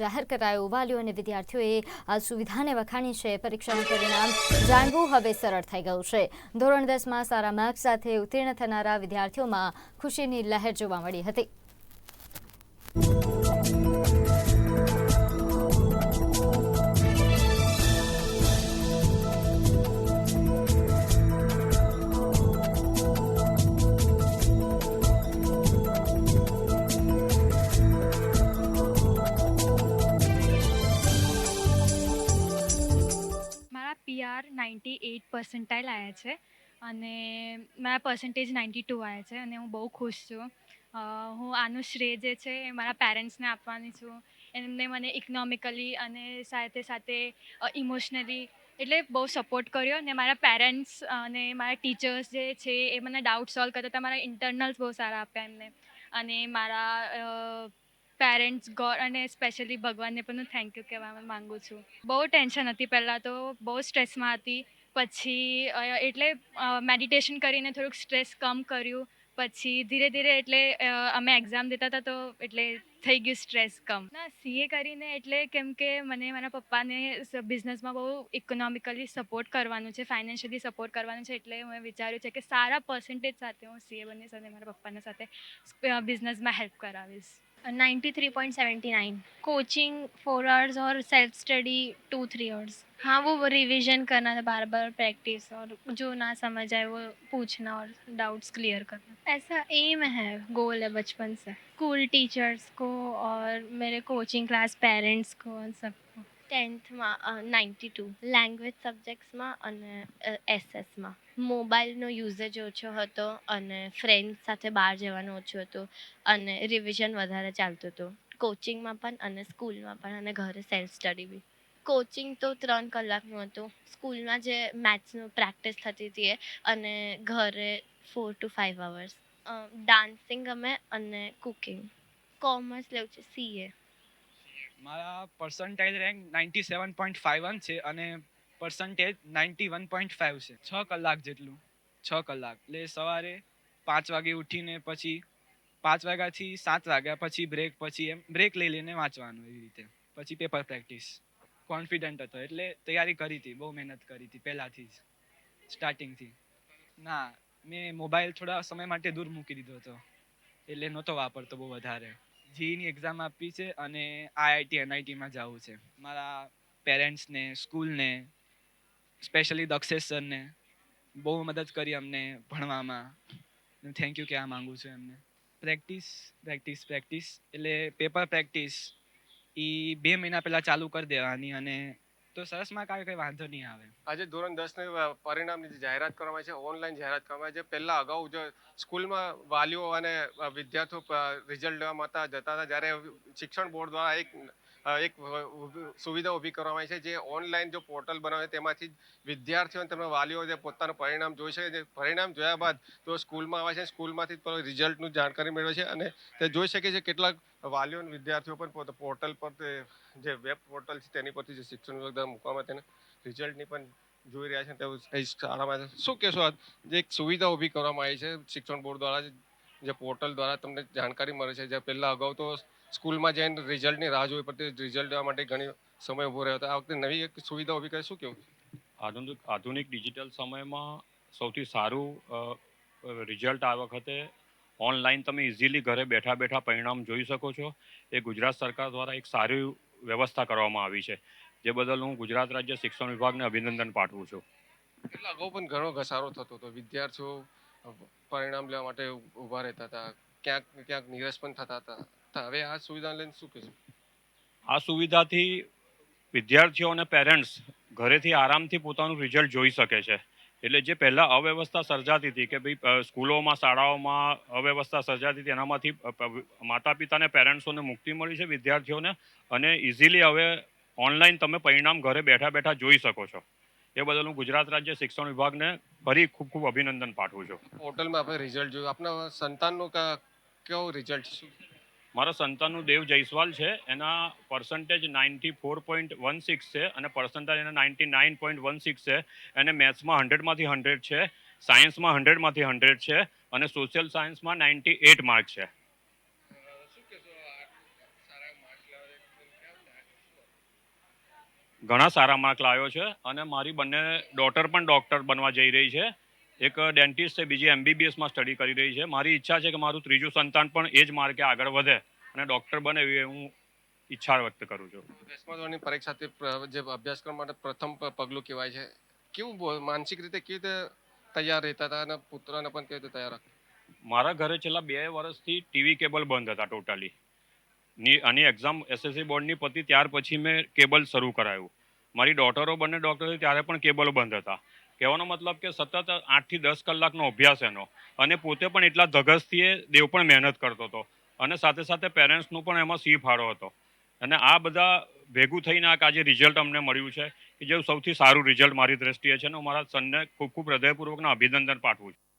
જાહેર કરાયો. વાલીઓ અને વિદ્યાર્થીઓએ આ સુવિધાને વખાણી છે. પરીક્ષાનું પરિણામ જાણવું હવે સરળ થઈ ગયું છે. ધોરણ દસમાં સારા માર્ક્સ સાથે ઉત્તીર્ણ થનારા વિદ્યાર્થીઓમાં ખુશીની લહેર જોવા મળી હતી. પીઆર નાઇન્ટી એઇટ પર્સન્ટાઇલ આવ્યા છે અને મારા પર્સન્ટેજ નાઇન્ટી ટુ આવ્યા છે અને હું બહુ ખુશ છું. હું આનું શ્રેય જે છે એ મારા પેરેન્ટ્સને આપવાની છું. એમને મને ઇકોનોમિકલી અને સાથે સાથે ઇમોશનલી એટલે બહુ સપોર્ટ કર્યો અને મારા પેરેન્ટ્સ અને મારા ટીચર્સ જે છે એ મને ડાઉટ સોલ્વ કરતા હતા. મારા ઇન્ટરનલ્સ બહુ સારા આપ્યા એમને અને મારા પેરેન્ટ્સ ગોડ અને સ્પેશિયલી ભગવાનને પણ હું થેન્ક યુ કહેવા માગું છું. બહુ ટેન્શન હતી પહેલાં તો, બહુ સ્ટ્રેસમાં હતી. પછી એટલે મેડિટેશન કરીને થોડુંક સ્ટ્રેસ કમ કર્યું. પછી, ધીરે ધીરે એટલે અમે એક્ઝામ દેતા હતા તો એટલે થઈ ગયું સ્ટ્રેસ કમ. ના સીએ કરીને એટલે કેમ કે મને, મારા પપ્પાને બિઝનેસમાં બહુ ઇકોનોમિકલી સપોર્ટ કરવાનું છે ફાઇનાન્શિયલી સપોર્ટ કરવાનું છે, એટલે મેં વિચાર્યું છે કે સારા પર્સન્ટેજ સાથે હું સીએ બનીશ અને મારા પપ્પાના સાથે બિઝનેસમાં હેલ્પ કરાવીશ. 93.79 कोचिंग फोर आवर्स और self study two three hours हाँ वो रिवीजन करना था बार बार प्रैक्टिस और जो ना समझ आए, वो पूछना और डाउट्स क्लियर करना। ऐसा एम है गोल है बचपन से। स्कूल टीचर्स को और मेरे कोचिंग क्लास पेरेंट्स को सब। ટેન્થમાં નાઇન્ટી ટુ લેંગ્વેજ સબ્જેક્ટ્સમાં અને એસએસમાં. મોબાઈલનો યુઝેજ ઓછો હતો અને ફ્રેન્ડ્સ સાથે બહાર જવાનું ઓછું હતું અને રિવિઝન વધારે ચાલતું હતું. કોચિંગમાં પણ અને સ્કૂલમાં પણ અને ઘરે સેલ્ફ સ્ટડી બી. કોચિંગ તો ત્રણ કલાકનું હતું. સ્કૂલમાં જે મેથ્સનું પ્રેક્ટિસ થતી હતી એ અને ઘરે four to five hours dancing અમે અને કુકિંગ કોમર્સ લેવું છે સીએ મારા percentile rank ninety seven point five one છે અને percentage ninety one point five છે. છ કલાક જેટલું. છ કલાક. એટલે સવારે પાંચ વાગે ઉઠીને પછી પાંચ વાગ્યાથી સાત વાગ્યા પછી બ્રેક પછી એમ બ્રેક લઈ લઈને વાંચવાનું એવી રીતે. પછી પેપર પ્રેક્ટિસ કોન્ફિડન્ટ હતો. એટલે તૈયારી કરી હતી. બહુ મહેનત કરી હતી પહેલાંથી જ. સ્ટાર્ટિંગથી ના, મેં મોબાઈલ થોડા સમય માટે દૂર મૂકી દીધો હતો. એટલે નહોતો વાપરતો બહુ વધારે. જીની એક્ઝામ આપી છે અને આઈઆઈટી, એનઆઈટીમાં જવું છે. મારા પેરેન્ટ્સને, સ્કૂલને, સ્પેશિયલી દક્ષેશ સરને બહુ મદદ કરી અમને ભણવામાં. થેન્ક યુ કહેવા માગું છું એમને. પ્રેક્ટિસ પ્રેક્ટિસ પ્રેક્ટિસ એટલે પેપર પ્રેક્ટિસ એ બે મહિના પહેલાં ચાલુ કરી દેવાની અને તો સરસ માર્ક આવે કંઈ વાંધો નહીં આવે? આજે ધોરણ દસની પરિણામની જે જાહેરાત કરવામાં છે ઓનલાઈન જાહેરાત કરવામાં છે. પહેલા અગાઉ જો સ્કૂલમાં વાલીઓ અને વિદ્યાર્થીઓ રિઝલ્ટ લેવા માટે જતા હતા, જ્યારે શિક્ષણ બોર્ડ દ્વારા એક એક સુવિધા ઊભી કરવામાં આવી છે જે ઓનલાઈન જો પોર્ટલ બનાવે તેમાંથી વિદ્યાર્થીઓ તેમના વાલીઓ જે પોતાનું પરિણામ જોઈ શકે છે પરિણામ જોયા બાદ તો સ્કૂલમાં આવે છે, સ્કૂલમાંથી રિઝલ્ટનું જાણકારી મેળવે છે અને તે જોઈ શકે છે કેટલાક વાલીઓ અને વિદ્યાર્થીઓ પણ પોર્ટલ પર તે જે વેબ પોર્ટલ છે તેની પરથી જે શિક્ષણ વિભાગ દ્વારા મૂકવામાં તેને રિઝલ્ટની પણ જોઈ રહ્યા છે તે શાળામાં શું કહેશો જે એક સુવિધા ઊભી કરવામાં આવી છે શિક્ષણ બોર્ડ દ્વારા જે- પોર્ટલ દ્વારા તમને જાણકારી મળે છે જે પહેલાં અગાઉ તો સ્કૂલમાં જઈને રિઝલ્ટની રાહ જોવી પડતી રિઝલ્ટ લેવા માટે ઘણી સમય ઊભો રહ્યો હતો. આ વખતે નવી એક સુવિધા ઊભી કરી શું કેવું? આધુનિક આધુનિક ડિજિટલ સમયમાં સૌથી સારું રિઝલ્ટ આ વખતે ઓનલાઈન તમે ઇઝીલી ઘરે બેઠા બેઠા પરિણામ જોઈ શકો છો. એ ગુજરાત સરકાર દ્વારા એક સારી વ્યવસ્થા કરવામાં આવી છે. જે બદલ હું ગુજરાત રાજ્ય શિક્ષણ વિભાગને અભિનંદન પાઠવું છું. એટલે અગાઉ પણ ઘણો ઘસારો થતો હતો. વિદ્યાર્થીઓ પરિણામ લેવા માટે ઊભા રહેતા હતા? ક્યાંક ક્યાંક નિરાશ પણ થતા હતા. હવે આ સુવિધા લઈને શું કહેશું? આ સુવિધાથી વિદ્યાર્થીઓ અને પેરેન્ટ્સ ઘરેથી આરામથી પોતાનું રિઝલ્ટ જોઈ શકે છે. એટલે જે પહેલાં અવ્યવસ્થા સર્જાતી હતી કે ભાઈ સ્કૂલોમાં, શાળાઓમાં અવ્યવસ્થા સર્જાતી હતી, એનામાંથી માતા પિતાને પેરેન્ટ્સોને મુક્તિ મળી છે વિદ્યાર્થીઓને અને ઇઝીલી હવે ઓનલાઈન તમે પરિણામ ઘરે બેઠા બેઠા જોઈ શકો છો. એ બદલ હું ગુજરાત રાજ્ય શિક્ષણ વિભાગને ફરી ખૂબ ખૂબ અભિનંદન પાઠવું છું. હોટલમાં આપણે રિઝલ્ટ જોયું. આપના સંતાનનું કેવો રિઝલ્ટ મારા સંતાનનું દેવ જયસ્વાલ છે. એના percentage ninety four point one six છે અને પર્સન્ટેજ એના ninety nine point one six છે. એને મેથ્સમાં હંડ્રેડમાંથી હંડ્રેડ છે સાયન્સમાં હંડ્રેડમાંથી હંડ્રેડ છે અને સોશિયલ સાયન્સમાં નાઇન્ટી એટ માર્ક છે શું કહેશો આ સારા માર્ક લાવે ઘણા સારા માર્ક લાવ્યો છે અને મારી બંને ડોટર પણ ડૉક્ટર બનવા જઈ રહી છે. એક ડેન્ટિસ્ટ છે બીજી એમબીબીએસમાં સ્ટડી કરી રહી છે. મારી ઈચ્છા છે કે મારું ત્રીજું સંતાન પણ એ જ માર્કે આગળ વધે અને ડૉક્ટર બને એવી હું ઈચ્છા વ્યક્ત કરું છું. દસમા ધોરણની પરીક્ષાથી જે અભ્યાસક્રમ માટે પ્રથમ પગલું કહેવાય છે. કેવું માનસિક રીતે કેવી રીતે તૈયાર રહેતા હતા અને પુત્રને પણ કેવી રીતે તૈયાર મારા ઘરે છેલ્લા બે વર્ષથી ટીવી કેબલ બંધ હતા ટોટલી ની, આની એક્ઝામ એસએસસી બોર્ડની પતી ત્યાર પછી મેં કેબલ શરૂ કરાયું. મારી ડોટરો બંને ડૉક્ટર ત્યારે પણ કેબલો બંધ હતા. કહેવાનો મતલબ કે સતત આઠથી દસ કલાકનો અભ્યાસ એનો. અને પોતે પણ એટલા ધગસથી એ દેવ પણ મહેનત કરતો હતો. અને સાથે સાથે પેરેન્ટ્સનું પણ એમાં સી ફાળો હતો. અને આ બધા ભેગું થઈને આ આજે રિઝલ્ટ અમને મળ્યું છે, કે જે સૌથી સારું રિઝલ્ટ મારી દ્રષ્ટિએ છે અને હું મારા સનને ખૂબ ખૂબ હૃદયપૂર્વકના અભિનંદન પાઠવું છું.